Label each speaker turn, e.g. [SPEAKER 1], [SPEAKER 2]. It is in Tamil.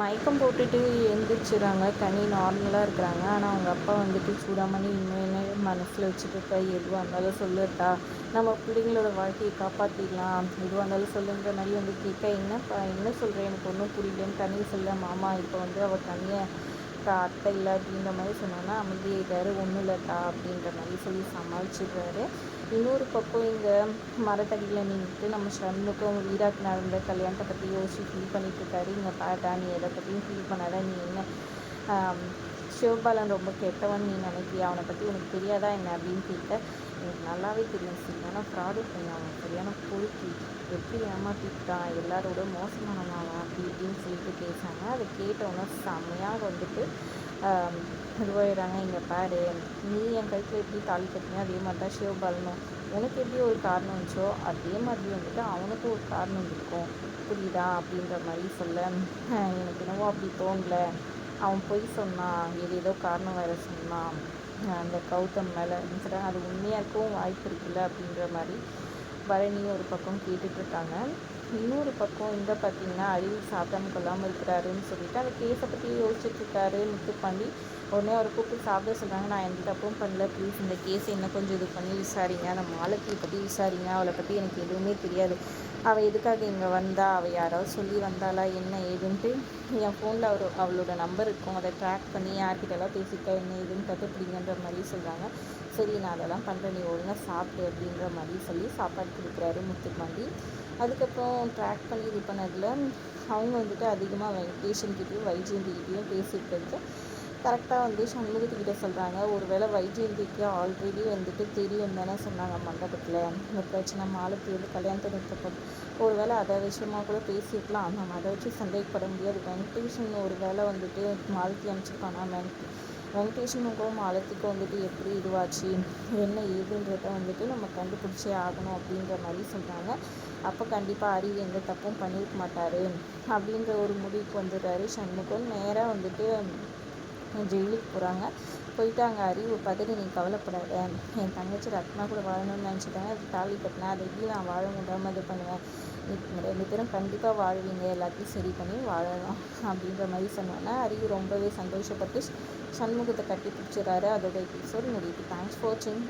[SPEAKER 1] மயக்கம் போட்டுட்டு எழுந்திரிச்சிடுறாங்க கனி நார்மலாக இருக்கிறாங்க. ஆனால் அவங்க அப்பா வந்துட்டு சூடாமணி இன்னும் என்ன மனசில் வச்சுட்டு இருக்க எதுவாக இருந்தாலும் சொல்லுட்டா நம்ம பிள்ளைங்களோட வாழ்க்கையை காப்பாற்றிடலாம் எதுவாக இருந்தாலும் சொல்லுன்ற மாதிரி வந்து கேட்க என்னப்பா என்ன சொல்கிறேன் எனக்கு ஒன்றும் புரியலன்னு கனி சொல்ல மாமா இப்போ வந்து அவள் கனியை அத்தை இல்லை? அப்படின்ற மாதிரி சொன்னோன்னா அமைதியாயிட்டாரு ஒன்றும் இல்லைட்டா அப்படின்ற மாதிரி சொல்லி சமாளிச்சிடுறாரு. இன்னொரு பக்கம் இங்கே மரத்தடியில் நின்றுட்டு நம்ம ஷண்முகம் வீராக்கு நடந்த கல்யாணத்தை பற்றி யோசிச்சு ஃபீல் பண்ணிட்டு இருக்காரு. இங்கே பாட்டா நீ எதை பற்றியும் ஃபீல் பண்ணாத நீ என்ன சிவபாலன் ரொம்ப கெட்டவன் நீ நினைக்கிறியா? அவனை பற்றி உனக்கு தெரியாதா என்ன அப்படின்னு கேட்க எனக்கு நல்லாவே தெரியும். சரியான ஃப்ராடு பையன் அவன் சரியான பொறுக்கி எப்படி ஏமாற்றிட்டான் எல்லாரோட மோசமானவன் அப்படி இப்படின்னு சொல்லிட்டு பேசாங்க அதை கேட்டவொன்னே செம்மையாக வந்துட்டு இதுவாயிடுறாங்க. இங்கே பாரு நீ என் கழுத்தில் எப்படி தாலி கட்டினா அதே மாதிரி தான் சிவபாலனும். உனக்கு எப்படி ஒரு காரணம் இருந்துச்சோ அதே மாதிரி வந்துட்டு அவனுக்கும் ஒரு காரணம் இருக்கும். புரியுதா? அப்படின்ற மாதிரி சொல்ல எனக்கு என்னவோ அப்படி தோணலை. அவன் பொய் சொன்னான் இது ஏதோ காரணம் வேறு சொன்னான் அந்த கௌதம் மேலே சொல்கிறாங்க அது உண்மையாக இருக்கவும் வாய்ப்பு இருக்குல்ல அப்படின்ற மாதிரி பரணி ஒரு பக்கம் கேட்டுட்ருக்காங்க இன்னொரு பக்கம் இந்த பார்த்தீங்கன்னா அழிவு சாப்பிடாம கொள்ளாமல் இருக்கிறாருன்னு சொல்லிட்டு அந்த கேஸை பற்றி யோசிச்சுட்ருக்காரு பண்ணி உடனே அவர் கூப்பிட்டு சாப்பிட சொல்கிறாங்க நான் எந்த தப்பும் பண்ணல ப்ளீஸ் இந்த கேஸை இன்னும் கொஞ்சம் இது பண்ணி விசாரிங்க அந்த மாலத்தியை பற்றி விசாரிங்க அவளை பற்றி எனக்கு எதுவுமே தெரியாது. அவள் எதுக்காக இங்கே வந்தா? அவள் யாராவது சொல்லி வந்தாளா? என்ன ஏதுன்ட்டு? என் ஃபோனில் அவர் அவளோட நம்பர் இருக்கும். அதை ட்ராக் பண்ணி யார்கிட்டலாம் பேசிட்டா என்ன ஏதுன்னு கற்றுப்பிடிங்கன்ற மாதிரி சொல்கிறாங்க சரி நான் அதெல்லாம் பண்ணுறேன் நீ ஒழுங்காக சாப்பிடு அப்படின்ற மாதிரி சொல்லி சாப்பாடு கொடுக்குறாரு முத்துக்குமாண்டி அதுக்கப்புறம் ட்ராக் பண்ணி இது பண்ணதில் அவங்க வந்துட்டு அதிகமாக வெங்கடேஷன்கிட்டையும் பேசிட்டு இருக்கேன் கரெக்டாக வந்து சண்முகத்துக்கிட்ட சொல்கிறாங்க ஒரு வேளை வைஜெயந்திக்கு ஆல்ரெடி வந்துட்டு தெரியும் தானே சொன்னாங்க மண்டபத்தில். இந்த பிரச்சனை மாலத்தி வந்து கல்யாணத்தை நிறுத்தப்படும் ஒரு வேளை அதை விஷயமா கூட பேசியிருக்கலாம். நம்ம அதை வச்சு சந்தேகப்பட முடியாது. வெங்கடேஷன் ஒரு வேளை வந்துட்டு மாலத்தி அமைச்சிருப்பானா வெங்க வெங்கடேஷனுக்கும் மாலத்திக்கும் வந்துட்டு எப்படி இதுவாச்சு? என்ன ஏதுன்றத வந்துட்டு நம்ம கண்டுபிடிச்சே ஆகணும் அப்படின்ற மாதிரி சொல்கிறாங்க அப்போ கண்டிப்பாக அறிவு எந்த தப்பும் பண்ணியிருக்க மாட்டார். அப்படின்ற ஒரு முடிவுக்கு வந்துடுறாரு சண்முகம். நேராக வந்துட்டு ஜெயிலுக்கு போகிறாங்க போயிட்டாங்க அங்கே அறிவு பார்த்துட்டு நீ கவலைப்படாத. என் தங்கச்சி ரத்னா கூட வாழணும்னு நினச்சிட்டாங்க. அது தாலி கட்டினேன் அதை எப்படி நான் வாழ முடியாமல் இது பண்ணுவேன். ரெண்டு பேரும் கண்டிப்பாக வாழ்வீங்க. எல்லாத்தையும் சரி பண்ணி வாழலாம் அப்படின்ற மாதிரி சொன்னோன்னே அறிவு ரொம்பவே சந்தோஷப்பட்டு சண்முகத்தை கட்டி பிடிச்சிடறாரு. அதோட எபிசோட் முடியுது. தேங்க்ஸ் ஃபார் வாட்சிங்